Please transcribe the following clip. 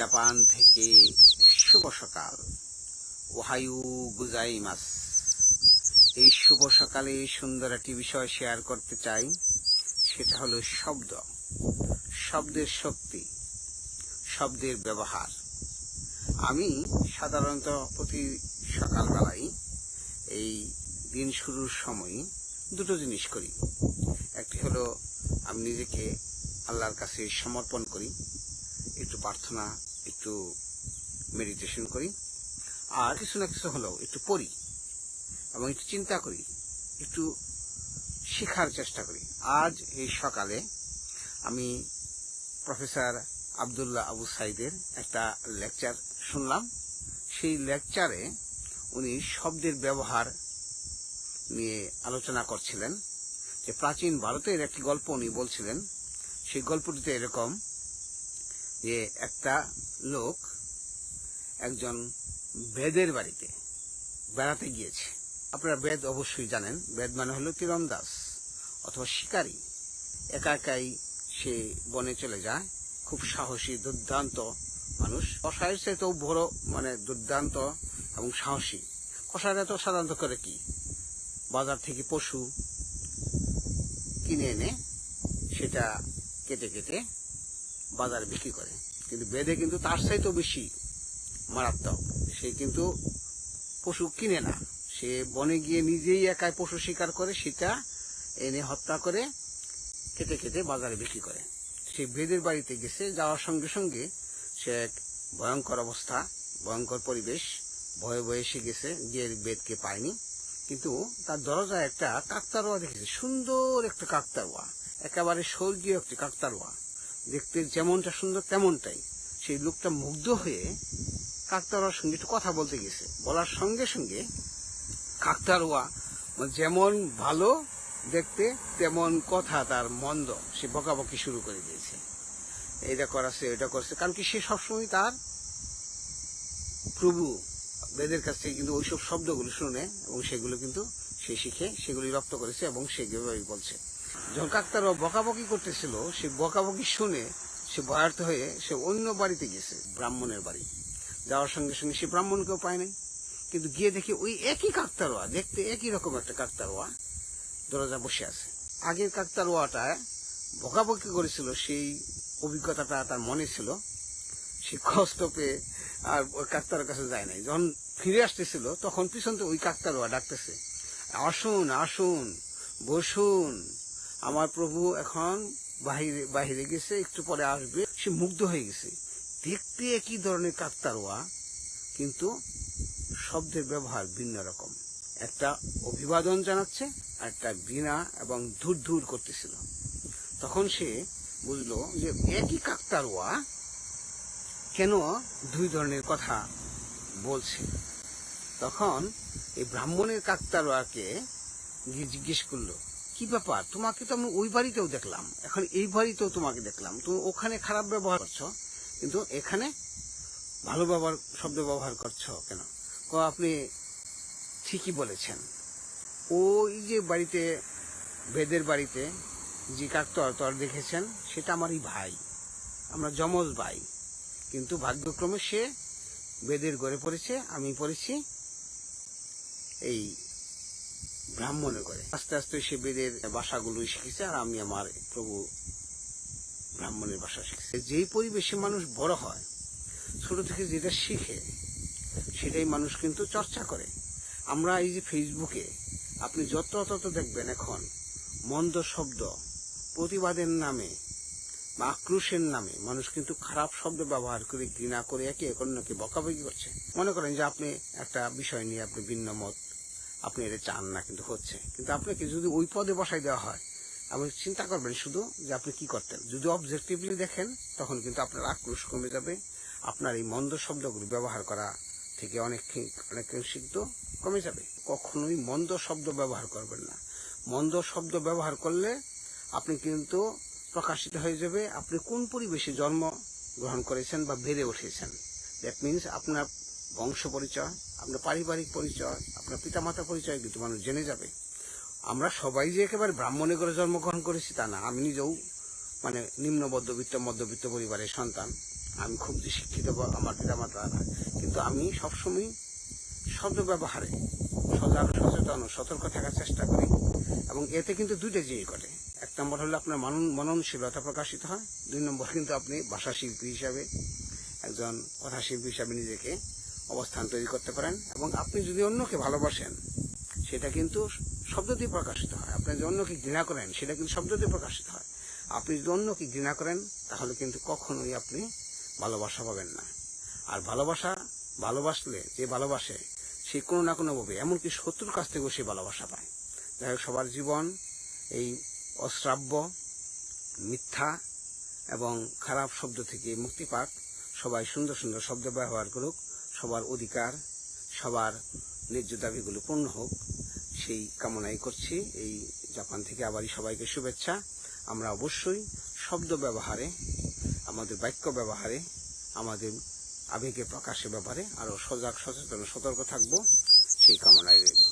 Japan থেকে শুভ সকাল। ওহায়ু গুজাইমাস। এই শুভ সকালে সুন্দর একটি বিষয় শেয়ার করতে চাই, সেটা হলো শব্দ। শব্দের শক্তি, শব্দের ব্যবহার। আমি সাধারণত প্রতি সকালবেলায় এই দিন শুরুর সময় দুটো জিনিস করি। একটি হলো আমি নিজেকে আল্লাহর কাছে সমর্পণ করি, একটু প্রার্থনা একটু মেডিটেশন করি, আর কিছু না কিছু হলেও একটু পড়ি এবং একটু চিন্তা করি, একটু শেখার চেষ্টা করি। আজ এই সকালে আমি প্রফেসর আবদুল্লাহ আবু সাইদের একটা লেকচার শুনলাম। সেই লেকচারে উনি শব্দের ব্যবহার নিয়ে আলোচনা করছিলেন। যে প্রাচীন ভারতের একটি গল্প উনি বলছিলেন, সেই গল্পটিতে এরকম যে একটা লোক একজন বেদের বাড়িতে বেড়াতে গিয়েছে। আপনারা বেদ অবশ্যই জানেন। বেদ মানে হলো তীরন্দাজ অথবা শিকারী। একা একাই সে বনে চলে যায়। খুব সাহসী, দুর্দান্ত মানুষ। কষায়ের চাইতেও বড় মানে দুর্দান্ত এবং সাহসী। কষায়রা তো সাধারণত করে কি? বাজার থেকে পশু কিনে এনে সেটা কেটে কেটে বাজারে বিক্রি করে। কিন্তু বেদে কিন্তু তার চাইতেও বেশি মারাত্মক। সে কিন্তু পশু কিনে না। সে বনে গিয়ে নিজেই একাই পশু শিকার করে, সেটা এনে হত্যা করে কেটে কেটে বাজারে বিক্রি করে। সে বেদের বাড়িতে গেছে, যাওয়ার সঙ্গে সঙ্গে সে এক ভয়ঙ্কর অবস্থা, ভয়ঙ্কর পরিবেশ, ভয়ে ভয়ে সে গেছে, গিয়ে বেদকে পায়নি। কিন্তু তার দরজায় একটা কাকতারোয়া দেখেছে, সুন্দর একটা কাকতারোয়া, একেবারে স্বর্গীয় একটি কাকতারোয়া। দেখতে যেমনটা সুন্দর তেমনটাই। সেই লোকটা মুগ্ধ হয়ে কাকতারোয়ার সঙ্গে একটু কথা বলতে গেছে। বলার সঙ্গে সঙ্গে কাকতারোয়া যেমন ভালো দেখতে, তেমন কথা তার মন্দ সে বকাবকি শুরু করে দিয়েছে। এটা করাছে এটা করছে। কারণ কি সে সবসময় তার প্রভু বেদের কাছ থেকে কিন্তু ওইসব শব্দগুলো শুনে এবং সেগুলো কিন্তু সে শিখে, সেগুলি রপ্ত করেছে এবং সেগুলোই বলছে। যখন বকাবকি করতেছিল, সে বকাবকি শুনে সে ভয়ার্থ হয়ে সে অন্য বাড়িতে গেছে, ব্রাহ্মণের বাড়ি। যাওয়ার সঙ্গে সঙ্গে সে ব্রাহ্মণকেও পায় নাই। কিন্তু গিয়ে দেখি ওই একই কাকতারোয়া, দেখতে একই রকম একটা কাকতারোয়া দরজা বসে আছে। আগের কাকতারোয়াটা বকাবকি করেছিল, সেই অভিজ্ঞতাটা তার মনে ছিল। সে কষ্ট পেয়ে আর ওই কাকতার কাছে যায় নাই। যখন ফিরে আসতেছিল, তখন পিছন থেকে ওই কাকতারোয়া ডাকতেছে, আসুন আসুন, বসুন। আমার প্রভু এখন বাহিরে বাহিরে গেছে, একটু পরে আসবে। সে মুগ্ধ হয়ে গেছে। দেখতে একই ধরনের কাকতারোয়া কিন্তু শব্দের ব্যবহার ভিন্ন রকম। একটা অভিবাদন জানাচ্ছে, আর একটা ঘৃণা এবং ধুর ধুর করতেছিল। তখন সে বুঝলো যে একই কাকতারোয়া কেন দুই ধরনের কথা বলছে। তখন এই ব্রাহ্মণের কাকতারোয়াকে গিয়ে জিজ্ঞেস করল কি ব্যাপার? তোমাকে তো আমি ওই বাড়িতেও দেখলাম। এখন এই বাড়িতেও তোমাকে দেখলাম। তুমি ওখানে খারাপ ব্যবহার করছ, কিন্তু এখানে ভালো ব্যবহার, শব্দ ব্যবহার করছ কেন? আপনি ঠিকই বলেছেন। ওই যে বাড়িতে, বেদের বাড়িতে যে কাকতর তর দেখেছেন, সেটা আমারই ভাই। আমরা যমজ ভাই। কিন্তু ভাগ্যক্রমে সে বেদের গড়ে পড়েছে, আমি পড়েছি এই ব্রাহ্মণের করে। আস্তে আস্তে সে বেদের ভাষাগুলো শিখেছে আর আমি আমার প্রভু ব্রাহ্মণের ভাষা শিখেছি। যেই পরিবেশে মানুষ বড় হয়, ছোট থেকে যেটা শিখে, সেটাই মানুষ কিন্তু চর্চা করে। আমরা এই যে ফেসবুকে আপনি যত তত দেখবেন এখন, মন্দ শব্দ, প্রতিবাদের নামে বা আক্রোশের নামে মানুষ কিন্তু খারাপ শব্দ ব্যবহার করে, ঘৃণা করে, একে অন্যকে বকাবকি করছে। মনে করেন যে আপনি একটা বিষয় নিয়ে আপনি ভিন্ন মত আপনি এটা চান না কিন্তু হচ্ছে। কিন্তু আপনাকে যদি ওই পদে বসাই দেওয়া হয়, আপনি চিন্তা করবেন শুধু যে আপনি কি করতেন। যদি অবজেক্টিভলি দেখেন, তখন কিন্তু আপনার আক্রোশ কমে যাবে। আপনার এই মন্দ শব্দগুলো ব্যবহার করা থেকে অনেক অনেক সিদ্ধ কমে যাবে। কখনোই মন্দ শব্দ ব্যবহার করবেন না। মন্দ শব্দ ব্যবহার করলে আপনি কিন্তু প্রকাশিত হয়ে যাবে আপনি কোন পরিবেশে জন্ম গ্রহণ করেছেন বা বেড়ে উঠেছেন। দ্যাট মিনস আপনার বংশ পরিচয় আপনার পারিবারিক পরিচয়, আপনার পিতামাতা পরিচয় কিন্তু মানুষ জেনে যাবে। আমরা সবাই যে একেবারে ব্রাহ্মণে করে জন্মগ্রহণ করেছি তা না। আমি নিজেও মানে নিম্ন মধ্যবিত্ত মধ্যবিত্ত পরিবারের সন্তান। আমি খুব যে শিক্ষিত আমার পিতামাতা কিন্তু আমি সবসময় শব্দ ব্যবহারে সজাগ, সচেতন, সতর্ক থাকার চেষ্টা করি। এবং এতে কিন্তু দুইটা জিনিস ঘটে। এক নম্বর হলো আপনার মনন- মননশীলতা প্রকাশিত হয়। দুই নম্বর কিন্তু আপনি ভাষা শিল্পী হিসাবে একজন কথাশিল্পী হিসাবে নিজেকে অবস্থান তৈরি করতে পারেন এবং আপনি যদি অন্যকে ভালোবাসেন, সেটা কিন্তু শব্দ দিয়ে প্রকাশিত হয়। আপনি যদি অন্যকে ঘৃণা করেন, সেটা কিন্তু শব্দ দিয়ে প্রকাশিত হয়। আপনি যদি অন্যকে ঘৃণা করেন, তাহলে কিন্তু কখনোই আপনি ভালোবাসা পাবেন না। আর ভালোবাসা, ভালোবাসলে যে ভালোবাসে, সে কোনো না কোনো ভাবে, এমনকি শত্রুর কাছ থেকেও সে ভালোবাসা পায়। যাই হোক, সবার জীবন এই অশ্রাব্য, মিথ্যা এবং খারাপ শব্দ থেকে মুক্তি পাক। সবাই সুন্দর সুন্দর শব্দ ব্যবহার করুক। সবার অধিকার, সবার ন্যায্য দাবিগুলো পূর্ণ হোক, সেই কামনাই করছি। এই জাপান থেকে আবারই সবাইকে শুভেচ্ছা। আমরা অবশ্যই শব্দ ব্যবহারে, আমাদের বাক্য ব্যবহারে, আমাদের আবেগে প্রকাশের ব্যাপারে আরও সজাগ, সচেতন, সতর্ক থাকব, সেই কামনায় রইল।